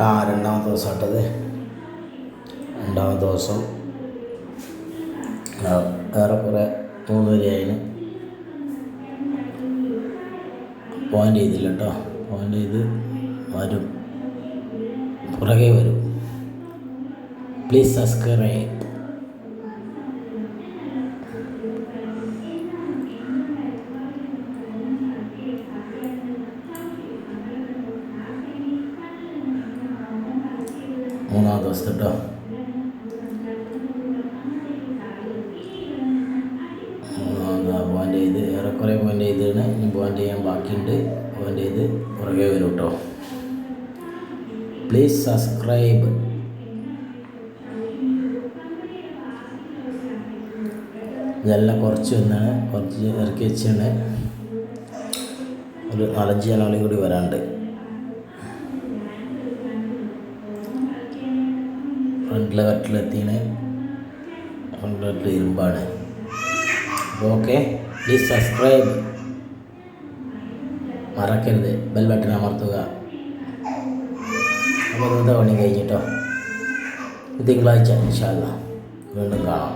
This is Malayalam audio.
ആ രണ്ടാമത്തെ ദിവസം ആട്ടത് രണ്ടാമത്തെ ദിവസം. ഏറെക്കുറെ മൂന്ന് വരെയായിന്. പോയിന്റ് ചെയ്തില്ല കേട്ടോ പോയിന്റ് ചെയ്ത് വരും. പുറകെ വരും. പ്ലീസ് സബ്സ്ക്രൈബ് മൂന്നാം ദിവസത്തെ കേട്ടോ. പോയിന്റ് ചെയ്ത്. ഏറെക്കുറെ പോയിന്റ് ചെയ്താണ് ഇനി പോയിന്റ് ചെയ്യാൻ ബാക്കിയുണ്ട്. പോയിന്റ് ചെയ്ത് പുറകെ വരും കേട്ടോ. പ്ലീസ് സബ്സ്ക്രൈബ് ഇതെല്ലാം കുറച്ച് വന്നാണ്. കുറച്ച് ഇറക്കി വെച്ചാണ്. ഒരു നാലഞ്ച് ജനാളി കൂടി വരാണ്ട്. ഫ്രണ്ടിലെ കട്ടിലെത്തിന് ഫ്രണ്ടിലെ കട്ടിൽ ഇരുമ്പാണ് അപ്പോൾ ഓക്കെ പ്ലീസ് സബ്സ്ക്രൈബ് മറക്കരുത് ബെൽ ബട്ടൺ അമർത്തുക അപ്പോൾ ഇന്നത്തെ പണി കഴിഞ്ഞിട്ടോ തിങ്കളാഴ്ച ഇൻഷാല്ല വീണ്ടും കാണാം